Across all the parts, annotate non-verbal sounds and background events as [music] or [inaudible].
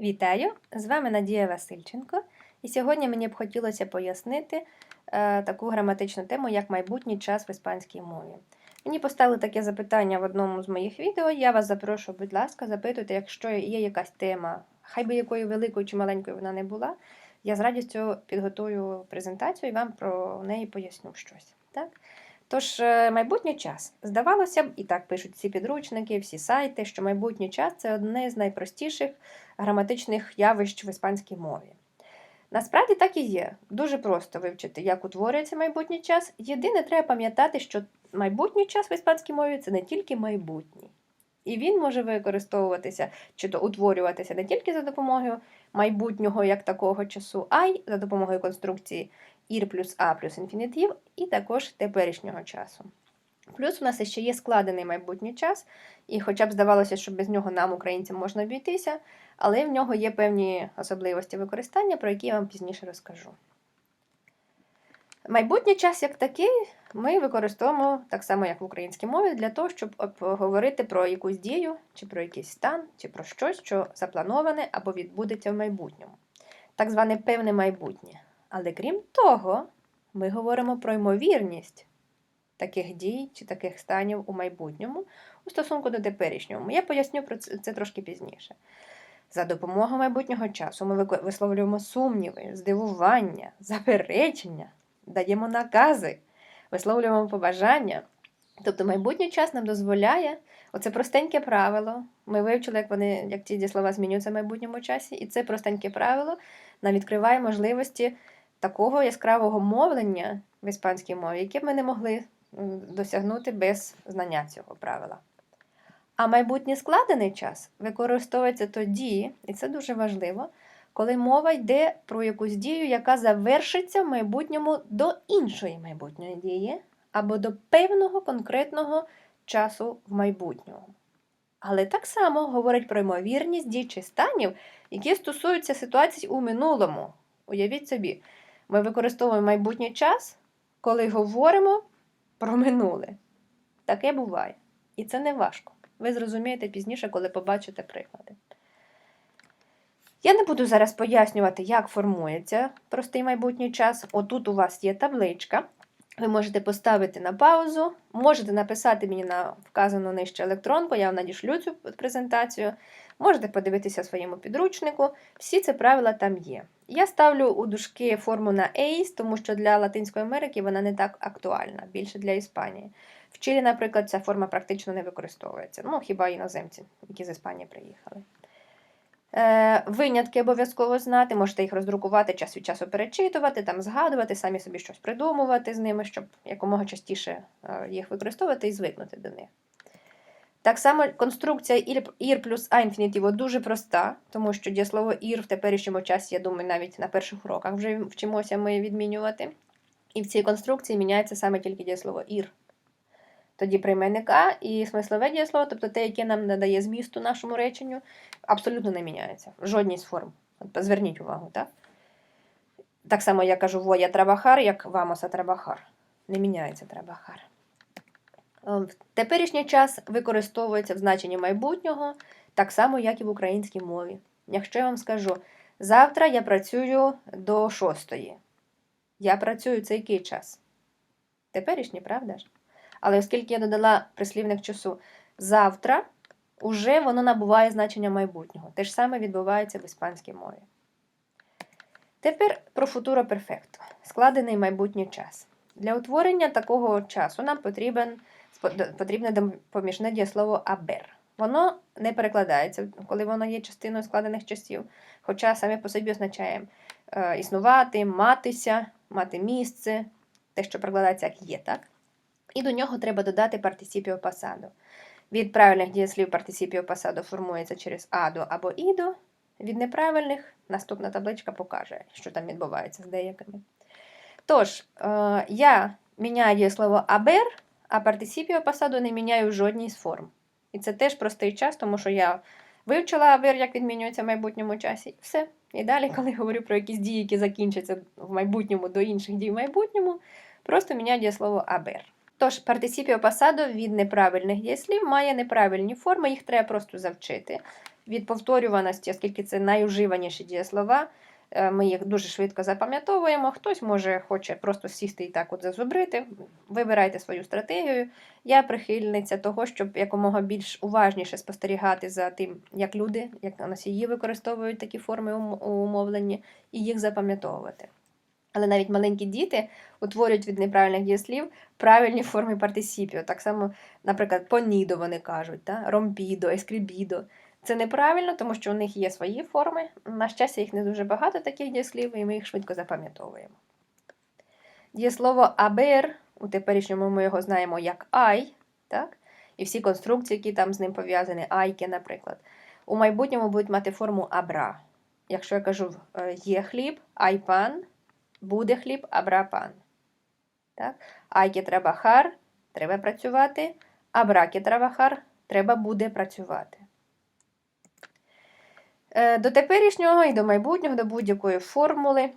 Вітаю! З вами Надія Васильченко, і сьогодні мені б хотілося пояснити е, таку граматичну тему, як майбутній час в іспанській мові. Мені поставили таке запитання в одному з моїх відео. Я вас запрошую, будь ласка, запитуйте, якщо є якась тема, хай би якою великою чи маленькою вона не була. Я з радістю підготую презентацію і вам про неї поясню щось. Так? Тож, е, майбутній час. Здавалося б, і так пишуть всі підручники, всі сайти, що майбутній час це одне з найпростіших граматичних явищ в іспанській мові. Насправді так і є. Дуже просто вивчити, як утворюється майбутній час. Єдине, треба пам'ятати, що майбутній час в іспанській мові це не тільки майбутній. І він може використовуватися чи то утворюватися не тільки за допомогою майбутнього як такого часу, а й за допомогою конструкції ір плюс а плюс інфінітив, і також теперішнього часу. Плюс у нас ще є складений майбутній час, і хоча б здавалося, що без нього нам, українцям, можна обійтися, але в нього є певні особливості використання, про які я вам пізніше розкажу. Майбутній час, як такий, ми використовуємо так само, як в українській мові, для того, щоб говорити про якусь дію, чи про якийсь стан, чи про щось, що заплановане або відбудеться в майбутньому. Так зване певне майбутнє. Але крім того, ми говоримо про ймовірність таких дій чи таких станів у майбутньому у стосунку до теперішнього. Я поясню про це, трошки пізніше. За допомогою майбутнього часу ми висловлюємо сумніви, здивування, заперечення, даємо накази, висловлюємо побажання. Тобто майбутній час нам дозволяє, оце простеньке правило. Ми вивчили, як вони, як ці дієслова змінюються в майбутньому часі, і це простеньке правило нам відкриває можливості такого яскравого мовлення в іспанській мові, яке б ми не могли досягнути без знання цього правила. А майбутній складений час використовується тоді, і це дуже важливо, коли мова йде про якусь дію, яка завершиться в майбутньому до іншої майбутньої дії, або до певного конкретного часу в майбутньому. Але так само говорить про ймовірність дій чи станів, які стосуються ситуацій у минулому. Уявіть собі, ми використовуємо майбутній час, коли говоримо про минуле. Таке буває. І це не важко. Ви зрозумієте пізніше, коли побачите приклади. Я не буду зараз пояснювати, як формується простий майбутній час. Отут у вас є табличка. Ви можете поставити на паузу, можете написати мені на вказану нижче електронку, я вам надішлю цю презентацію. Можете подивитися своєму підручнику. Всі ці правила там є. Я ставлю у дужки форму на ACE, тому що для Латинської Америки вона не так актуальна, більше для Іспанії. В Чилі, наприклад, ця форма практично не використовується. Ну, хіба іноземці, які з Іспанії приїхали. Е, Винятки обов'язково знати, можете їх роздрукувати, час від часу перечитувати, там згадувати, самі собі щось придумувати з ними, щоб якомога частіше е, їх використовувати і звикнути до них. Так само конструкція ір плюс а інфінітиву дуже проста, тому що дієслово ір в теперішньому часі, я думаю, навіть на перших уроках вже вчимося ми відмінювати. І в цій конструкції міняється саме тільки дієслово ір. Тоді прийменник А і смислове дієслово, тобто те, яке нам надає змісту нашому реченню, абсолютно не міняється. В жодній з форм. От, зверніть увагу, так? Так само я кажу воя трабахар, як вамоса трабахар. Не міняється трабахар. Е, в теперішній час використовується в значенні майбутнього, так само, як і в українській мові. Якщо я вам скажу, завтра я працюю до шостої. Я працюю це який час? Теперішній, правда ж? Але оскільки я додала прислівник часу завтра, уже воно набуває значення майбутнього. Те ж саме відбувається в іспанській мові. Тепер про футуро перфекто, складений майбутній час. Для утворення такого часу нам потрібен, потрібне поміжне дієслово абер. Воно не перекладається, коли воно є частиною складених часів, хоча саме по собі означає е, існувати, матися, мати місце, те, що перекладається як є, так? І до нього треба додати партисіпіо пасадо. Від правильних дієслів партисіпіо пасадо формується через адо або ідо. Від неправильних наступна табличка покаже, що там відбувається з деякими. Тож, е, я міняю дієслово абер, а партисіпіо пасадо не міняю в жодній з форм. І це теж простий час, тому що я вивчила абер, як відмінюється в майбутньому часі, і все. І далі, коли говорю про якісь дії, які закінчаться в майбутньому до інших дій в майбутньому, просто міняю дієслово абер. Тож, партисіпіо пасадо від неправильних дієслів має неправильні форми, їх треба просто завчити. від повторюваності, оскільки це найуживаніші дієслова, ми їх дуже швидко запам'ятовуємо. Хтось може хоче просто сісти і так от зазубрити. Вибирайте свою стратегію. Я прихильниця того, щоб якомога більш уважніше спостерігати за тим, як люди, як носії використовують такі форми ум- у мовленні, і їх запам'ятовувати. Але навіть маленькі діти утворюють від неправильних дієслів правильні форми партисіпіо. Так само, наприклад, понідо вони кажуть, да? ромпідо, ескрібідо. Це неправильно, тому що у них є свої форми. На щастя, їх не дуже багато таких дієслів, і ми їх швидко запам'ятовуємо. Дієслово абер, у теперішньому ми його знаємо як ай, так? і всі конструкції, які там з ним пов'язані, айки, наприклад, у майбутньому будуть мати форму абра. Якщо я кажу е, є хліб, ай пан, буде хліб, абра пан. Так? Айки треба хар, треба працювати, абраки треба хар, треба буде працювати. Е, До теперішнього і до майбутнього, до будь-якої формули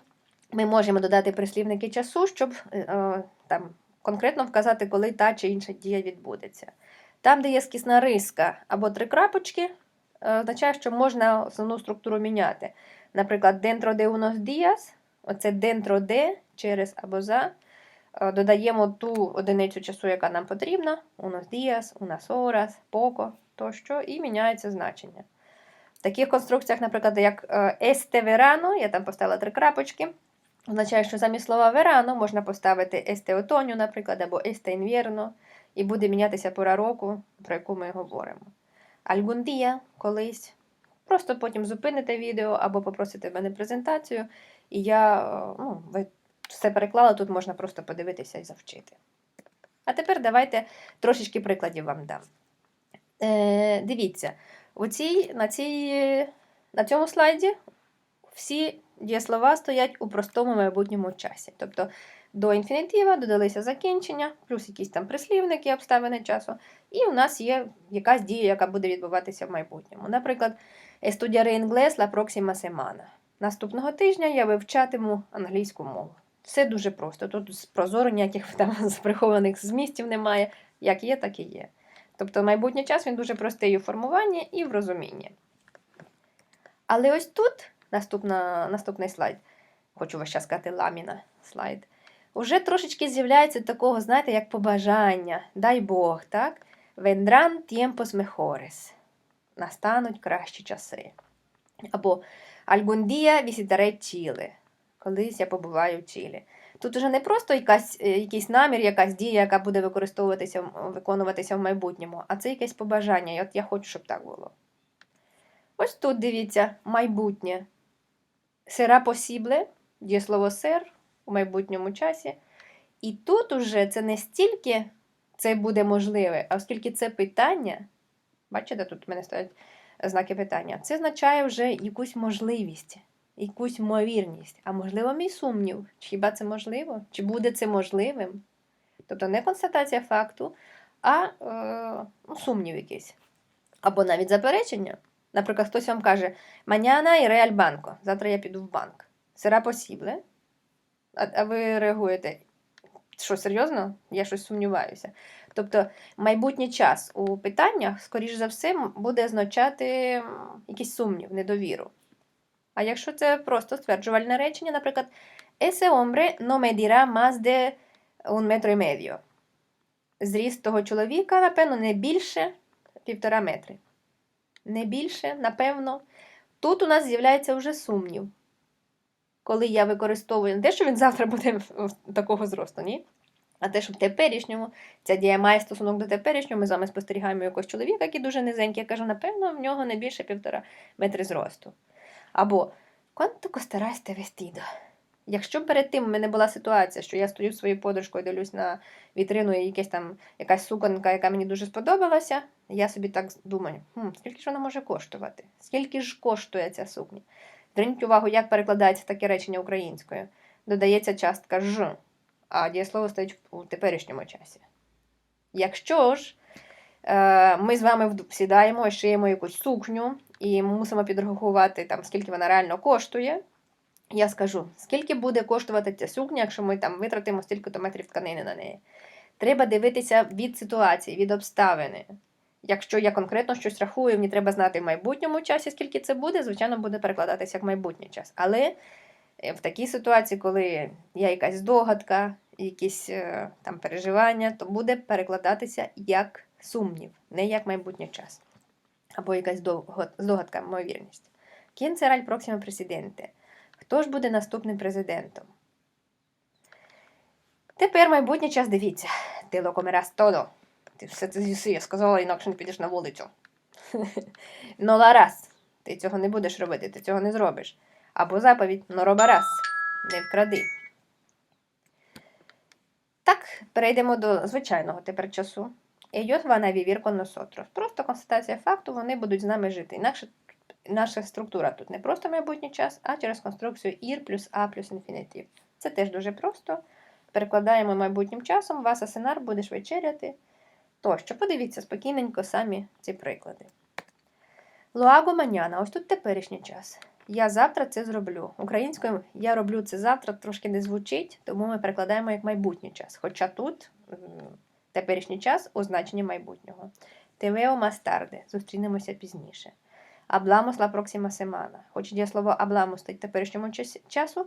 ми можемо додати прислівники часу, щоб е, е, там, конкретно вказати, коли та чи інша дія відбудеться. Там, де є скісна риска або три крапочки, означає, що можна основну структуру міняти. Наприклад, dentro de unos días, оце dentro de, через або за, додаємо ту одиницю часу, яка нам потрібна, unos días, unas horas, poco, тощо, і міняється значення. Таких конструкціях, наприклад, як е, este verano, я там поставила три крапочки, означає, що замість слова verano можна поставити este otoño, наприклад, або este invierno, і буде мінятися пора року, про яку ми говоримо. Algún día, колись. Просто потім зупините відео або попросите в мене презентацію, і я, е, ну, ви все переклала, тут можна просто подивитися і завчити. А тепер давайте трошечки прикладів вам дам. Е, дивіться, у цій, на, цій, на цьому слайді всі дієслова стоять у простому майбутньому часі. Тобто до інфінітива додалися закінчення, плюс якісь там прислівники, обставини часу, і у нас є якась дія, яка буде відбуватися в майбутньому. Наприклад, «Estudiaré inglés la próxima semana». Наступного тижня я вивчатиму англійську мову. Все дуже просто. Тут прозоро ніяких [laughs] там прихованих змістів немає. Як є, так і є. Тобто майбутній час він дуже простий у формуванні і в розумінні. Але ось тут, наступна, наступний слайд, хочу весь час сказати ламіна слайд, уже трошечки з'являється такого, знаєте, як побажання, дай Бог, так? Vendrán tiempos mejores. Настануть кращі часи. Або día visitaré Chile. Колись я побуваю в Чилі. Тут уже не просто якась, е, якийсь намір, якась дія, яка буде використовуватися, виконуватися в майбутньому, а це якесь побажання. І от я хочу, щоб так було. Ось тут дивіться, майбутнє. Сера посібле, дієслово сер у майбутньому часі. І тут уже це не стільки це буде можливе, а оскільки це питання, бачите, тут в мене стоять знаки питання, це означає вже якусь можливість, якусь ймовірність, а можливо, мій сумнів. Чи Хіба це можливо? Чи буде це можливим? Тобто не констатація факту, а е, ну, сумнів якийсь. Або навіть заперечення. Наприклад, хтось вам каже: Маняна і реаль банко. Завтра я піду в банк. Сера посібле. А, а ви реагуєте? Що, серйозно? Я щось сумніваюся. Тобто, майбутній час у питаннях, скоріш за все, буде означати якийсь сумнів, недовіру. А якщо це просто стверджувальне речення, наприклад, Ese hombre no medirá más de un metro y medio. Зріст того чоловіка, напевно, не більше півтора метри. Не більше, напевно. Тут у нас з'являється вже сумнів. Коли я використовую не те, що він завтра буде в- такого зросту, ні? А те, що в теперішньому ця дія має стосунок до теперішнього, ми з вами спостерігаємо якогось чоловіка, який дуже низенький. Я кажу, напевно, в нього не більше півтора метри зросту. Або «Quanto costará este vestido?» Якщо перед тим в мене була ситуація, що я стою зі своєю подружкою, дивлюсь на вітрину і якась там якась суконка, яка мені дуже сподобалася, я собі так думаю, хм, скільки ж вона може коштувати? Скільки ж коштує ця сукня? Зверніть увагу, як перекладається таке речення українською. Додається частка ж, а дієслово стоїть у теперішньому часі. Якщо ж е, ми з вами сідаємо і шиємо якусь сукню, і мусимо підрахувати, там, скільки вона реально коштує, я скажу, скільки буде коштувати ця сукня, якщо ми там витратимо стільки-то метрів тканини на неї. Треба дивитися від ситуації, від обставини. Якщо я конкретно щось рахую, мені треба знати в майбутньому часі, скільки це буде, звичайно, буде перекладатися як майбутній час. Але е, в такій ситуації, коли є якась здогадка, якісь е, там переживання, то буде перекладатися як сумнів, не як майбутній час. Або якась здогадка, ймовірність. Кін сераль проксимо президенте? Хто ж буде наступним президентом? Тепер майбутній час дивіться. Ти локомерас тодо. Ти все це з'їси, я сказала, інакше не підеш на вулицю. [laughs] Но ларас. Ти цього не будеш робити, ти цього не зробиш. Або заповідь Норобарас. Не вкради. Так, перейдемо до звичайного тепер часу. Ellos van a vivir con nosotros. Просто констатація факту, вони будуть з нами жити. Інакше наша структура тут не просто майбутній час, а через конструкцію ir плюс a плюс інфінітив. Це теж дуже просто. Перекладаємо майбутнім часом, вас асенар будеш вечеряти. Тощо, подивіться спокійненько самі ці приклади. Луаго маняна, ось тут теперішній час. Я завтра це зроблю. Українською я роблю це завтра трошки не звучить, тому ми перекладаємо як майбутній час. Хоча тут теперішній час у значенні майбутнього. Тевео мастарде, зустрінемося пізніше. Абламос ла проксима семана. Хоч дієслово абламос стоїть в теперішньому часу,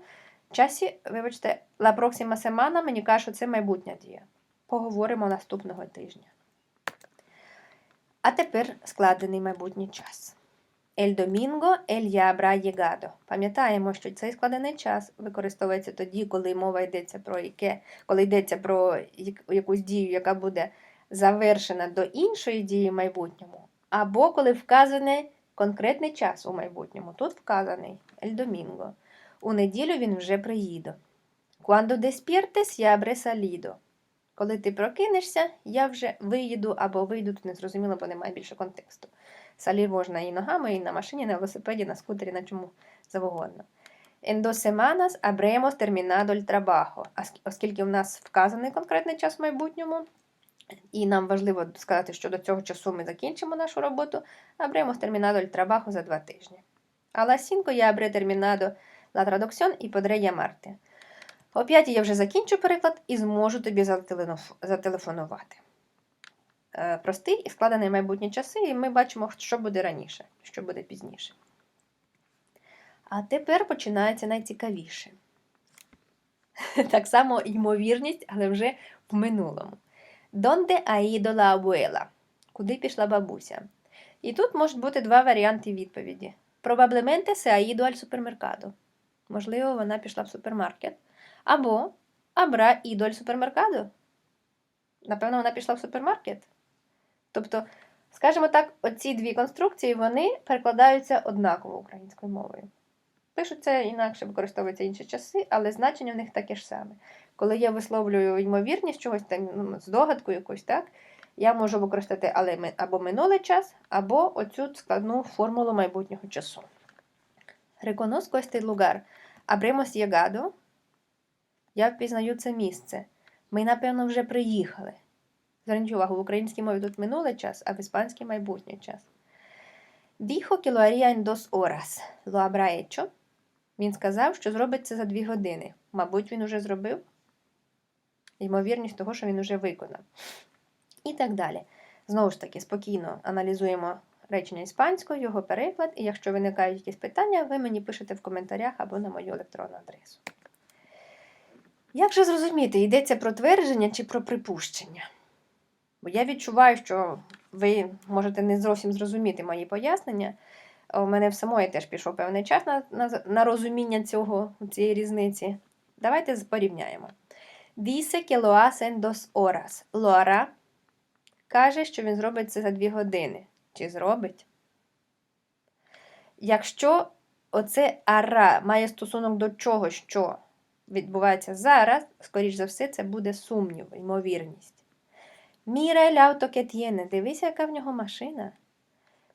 часі, вибачте, ла проксима семана мені каже, що це майбутня дія. Поговоримо наступного тижня. А тепер складений майбутній час. El domingo el ya habrá llegado. Пам'ятаємо, що цей складений час використовується тоді, коли мова йдеться про яке, коли йдеться про якусь дію, яка буде завершена до іншої дії в майбутньому, або коли вказаний конкретний час у майбутньому. Тут вказаний el domingo. У неділю він вже приїде. Cuando despiertes ya habré salido. Коли ти прокинешся, я вже виїду або вийду, тут не зрозуміло, бо немає більше контексту. Салір можна і ногами, і на машині, на велосипеді, на скутері, на чому завгодно. En dos semanas habremos terminado el trabajo. Оскільки в нас вказаний конкретний час в майбутньому, і нам важливо сказати, що до цього часу ми закінчимо нашу роботу, habremos terminado el trabajo за два тижні. A las cinco ya habré terminado la traducción y podré llamarte. О п'ятій я вже закінчу переклад і зможу тобі зателефонувати. Е, Простий і складений майбутні часи, і ми бачимо, що буде раніше, що буде пізніше. А тепер починається найцікавіше. [laughs] Так само ймовірність, але вже в минулому. Ha ido la? Куди пішла бабуся? І тут можуть бути два варіанти відповіді. Probablemente se ha ido al. Можливо, вона пішла в супермаркет. Або habrá ido al. Напевно, вона пішла в супермаркет. Тобто, скажімо так, оці дві конструкції вони перекладаються однаково українською мовою. Пишуться інакше, використовуються інші часи, але значення в них таке ж саме. Коли я висловлюю ймовірність чогось там, ну, здогадку якусь, так, я можу використати але або минулий час, або оцю складну формулу майбутнього часу. Reconozco este lugar. Habremos llegado. Я впізнаю це місце. Ми, напевно, вже приїхали. Зверніть увагу, в українській мові тут минулий час, а в іспанській майбутній час. Dijo que lo haría en. Він сказав, що зробить це за дві години. Мабуть, він уже зробив. Ймовірність того, що він уже виконав. І так далі. Знову ж таки, спокійно аналізуємо речення іспанською, його переклад, і якщо виникають якісь питання, ви мені пишете в коментарях або на мою електронну адресу. Як же зрозуміти, йдеться про твердження чи про припущення? Бо я відчуваю, що ви можете не зовсім зрозуміти мої пояснення. У мене в самої теж пішов певний час на, на, на розуміння цього, цієї різниці. Давайте порівняємо. Dice que lo hace. Lo каже, що він зробить це за дві години. Чи зробить? Якщо оце ара має стосунок до чого, що відбувається зараз, скоріш за все, це буде сумнів, ймовірність. Mira el auto que tiene. Дивися, яка в нього машина.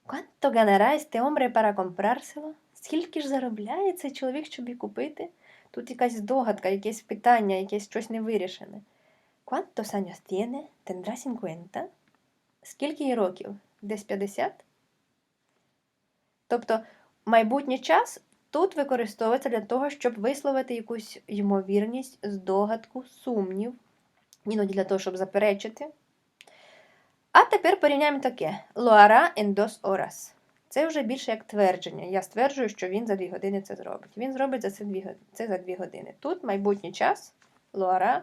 Quanto ganará este hombre para comprárselo? Скільки ж заробляє цей чоловік, щоб її купити? Тут якась догадка, якесь питання, якесь щось невирішене. ¿Cuántos años tiene? Tendrá 50? Скільки їй років? Десь 50? Тобто майбутній час тут використовується для того, щоб висловити якусь ймовірність, здогадку, сумнів, іноді для того, щоб заперечити. А тепер порівняємо таке: Луара dos horas. Це вже більше як твердження. Я стверджую, що він за дві години це зробить. Він зробить за це, дві, це за дві години. Тут майбутній час Луара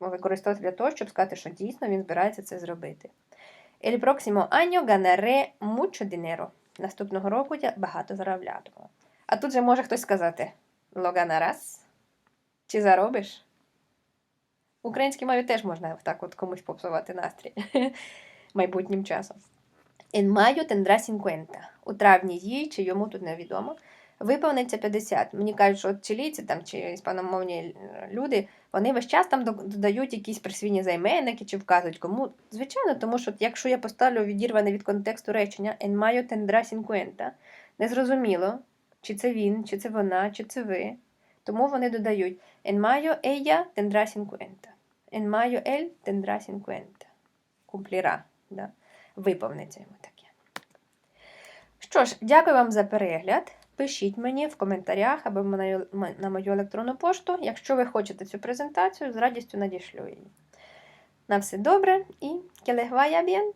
використовувати для того, щоб сказати, що дійсно він збирається це зробити. El próximo año ganaré mucho dinero. Наступного року я багато зароблятиму. А тут же може хтось сказати: ganarás? Чи заробиш? Українській мові теж можна так от комусь попсувати настрій [laughs] майбутнім часом. En mayo tendrá 50. У травні їй, чи йому тут невідомо, виповниться 50. Мені кажуть, що чилійці там, чи іспаномовні люди, вони весь час там додають якісь присвійні займенники чи вказують кому. Звичайно, тому що якщо я поставлю відірване від контексту речення En mayo tendrá 50, незрозуміло, чи це він, чи це вона, чи це ви. Тому вони додають En mayo ella tendrá 50. En mayo él tendrá 50. Кумпліра. Да? Виповниться йому таке. Що ж, дякую вам за перегляд. Пишіть мені в коментарях або на мою- електронну пошту, якщо ви хочете цю презентацію, з радістю надішлю її. На все добре і келегвая bien!